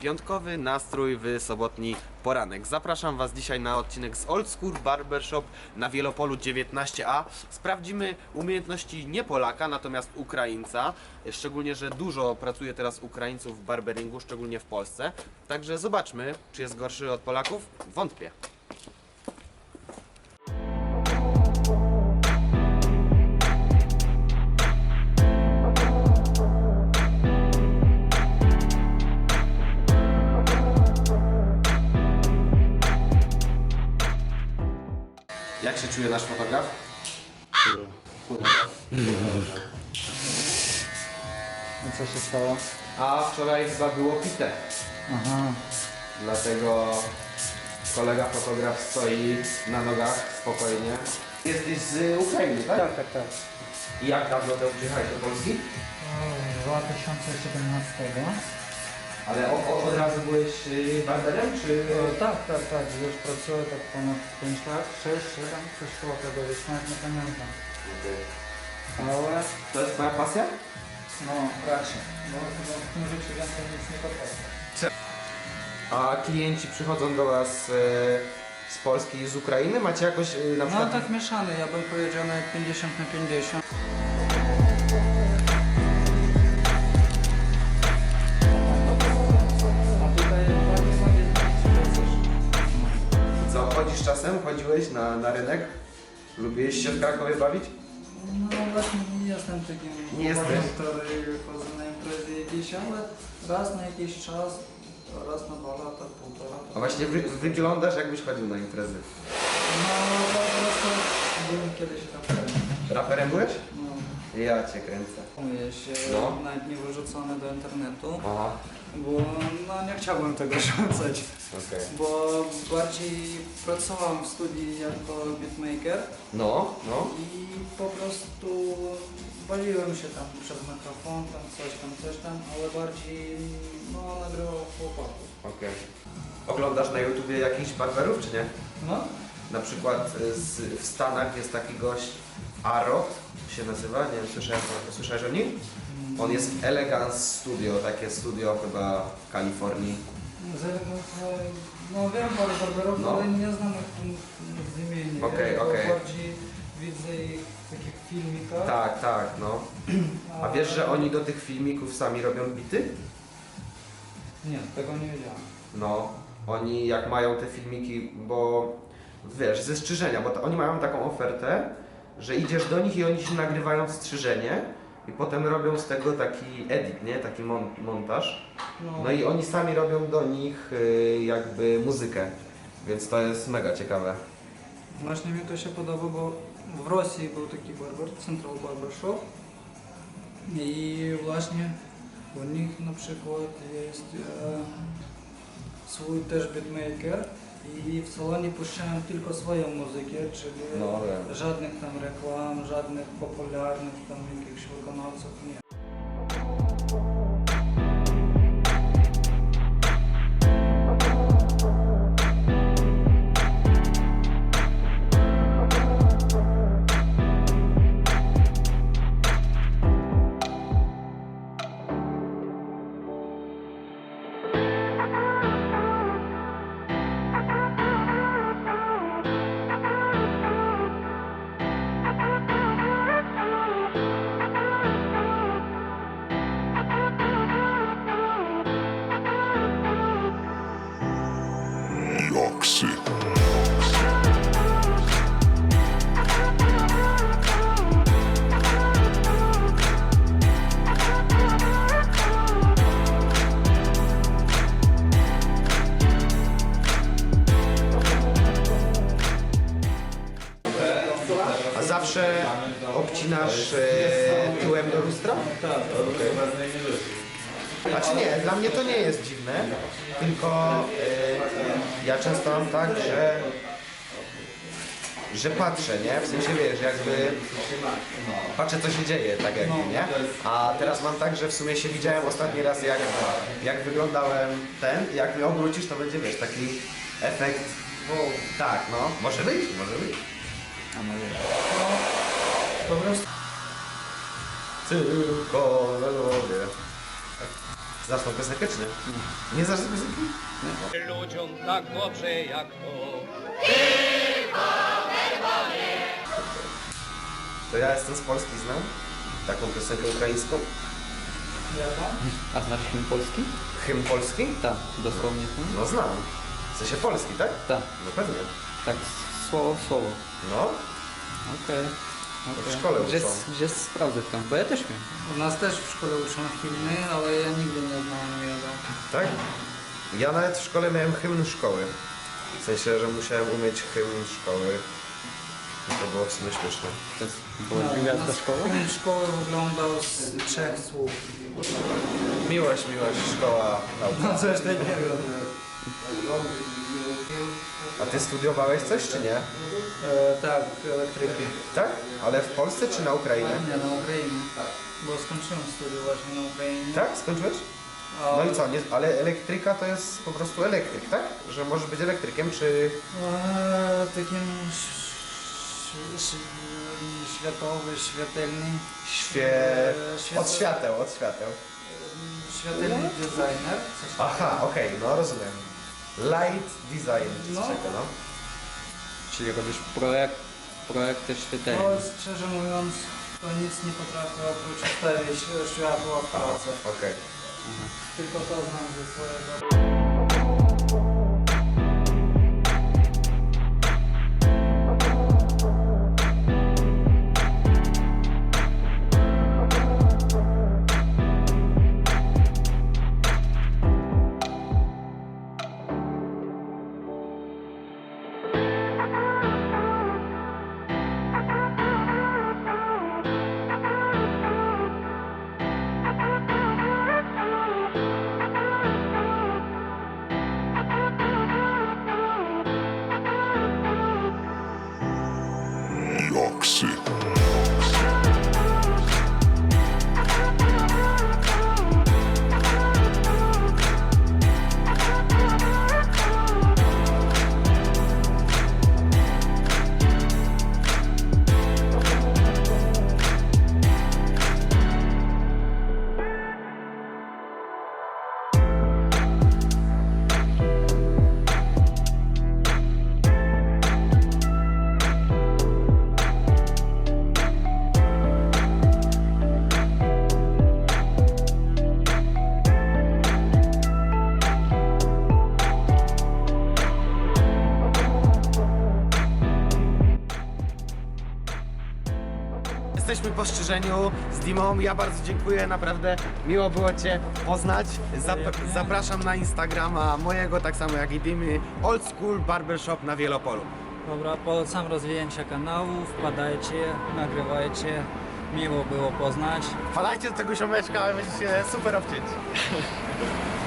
Piątkowy nastrój w sobotni poranek. Zapraszam Was dzisiaj na odcinek z Old School Barbershop na Wielopolu 19a. Sprawdzimy umiejętności nie Polaka, natomiast Ukraińca. Szczególnie, że dużo pracuje teraz Ukraińców w barberingu, szczególnie w Polsce. Także zobaczmy, czy jest gorszy od Polaków. Wątpię. Jak się czuje nasz fotograf? No co się stało? A wczoraj chyba było pite. Aha. Dlatego kolega fotograf stoi na nogach spokojnie. Jesteś z Ukrainy, tak? Tak, tak, tak. I jak dawno temu przyjechałeś do Polski? Z 2017. Ale o, o, od razu byłeś y, barberem, czy... E, Tak, tak, tak. Już pracuję tak ponad 5 lat, 6, 7, coś koło tego, już nawet nie pamiętam. Ale To jest twoja pasja? no raczej, bo chyba w tym życiu więcej nic nie potrafię. A klienci przychodzą do Was y, z Polski i z Ukrainy? Macie jakoś y, na No przykład... tak mieszany, ja bym powiedział nawet 50 na 50. chodzisz czasem? Chodziłeś na, na rynek? Lubiłeś się w Krakowie bawić? No właśnie nie jestem takim Nie jesteś? chłopakiem, który chodzę na imprezy jakieś, ale raz na jakiś czas, raz na dwa lata, półtora. A właśnie wy, wyglądasz jakbyś chodził na imprezy. No po prostu byłem kiedyś raperem. Raperem byłeś? No, Ja Cię kręcę. Mówię się, No. nawet nie wyrzucony do internetu, Aha, bo no, nie chciałbym tego rzucać. okej. Bo bardziej pracowałem w studii jako beatmaker No, no. i po prostu bawiłem się tam przed mikrofon, tam coś tam, coś tam, ale bardziej no nagrywał chłopaków. Okej. Oglądasz na YouTubie jakichś barberów, czy nie? No? Na przykład y, z, w Stanach jest taki gość Arot, się nazywa, nie wiem, słyszałeś, słyszałeś o nim? On jest w Elegance Studio, takie studio chyba w Kalifornii. Z- No wiem parę barberów, No. ale nie znam ich z imienia. Okej, bo okej. Bardziej widzę ich w takich filmikach. Tak, tak, no. A wiesz, że oni do tych filmików sami robią bity? Nie, tego nie wiedziałem. No, oni jak mają te filmiki, bo wiesz, ze strzyżenia, bo to, oni mają taką ofertę, że idziesz do nich i oni ci nagrywają strzyżenie i potem robią z tego taki edit, nie? Taki mon montaż. No i oni sami robią do nich y, jakby muzykę, więc to jest mega ciekawe. Właśnie mi to się podoba, bo w Rosji był taki barber, Central Barber Shop i właśnie u nich na przykład jest e, swój też beatmaker i w salonie puszczałem tylko swoją muzykę, czyli No, wiem. żadnych tam reklam, żadnych popularnych tam jakichś wykonawców nie. Obcinasz e, tyłem do lustra? Tak, Znaczy nie, dla mnie to nie jest dziwne, tylko e, ja często mam tak, że że patrzę, nie? W sensie wiesz, jakby patrzę co się dzieje, tak jakby, nie? A teraz mam tak, że w sumie się widziałem ostatni raz jak, jak wyglądałem ten jak mnie obrócisz to będzie wiesz, taki efekt tak, no, może być, może być. No, po prostu Tylko na głowie. Znasz tą piosenkę czy nie? Nie tej piosenki? ludziom tak dobrze jak to. To ja jestem z Polski, znam taką piosenkę ukraińską. A znasz film polski? Hymn polski? Tak, dosłownie hymn? No znam. W sensie polski, tak? Tak, No pewnie. tak słowo w słowo. No, Okej. W szkole Gdzie, uczą. gdzie sprawdzę tam, bo ja też wiem. U nas też w szkole uczą hymny, ale ja nigdy nie znałem jego. tak? Ja nawet w szkole miałem hymn szkoły. W sensie, że musiałem umieć hymn szkoły. I to było w sumie śmieszne. To jest, była No, gwiazda szkoły? Hymn szkoły wyglądał z trzech słów. Miłość, miłość, szkoła, nauka. No coś takiego. A ty studiowałeś coś czy nie? E, tak, elektryki. Tak? Ale w Polsce czy na Ukrainie? Nie, na Ukrainie. Bo skończyłem studia właśnie na Ukrainie. Tak? Skończyłeś? No i co? Nie, ale elektryka to jest po prostu elektryk, tak? Że możesz być elektrykiem, czy... e, takim światowy, świetlny. Świe... e, Od świateł, od świateł. Świetlny designer. Aha, okej, no rozumiem. Light design, czy No. takiego, no. Czyli robisz projekt, projekty. No, szczerze mówiąc, to nic nie potrafię oprócz e, światła w pracy. Okej. Tylko to znam ze swojego. Jesteśmy po strzyżeniu z Dimą. Ja bardzo dziękuję, naprawdę miło było Cię poznać. Zap- zapraszam na Instagrama mojego, tak samo jak i Dimy. Old School Barbershop na Wielopolu. Dobra, polecam rozwijanie kanału, wpadajcie, nagrywajcie. Miło było poznać. Wpadajcie do tego siomeczka, będziecie super obcięci.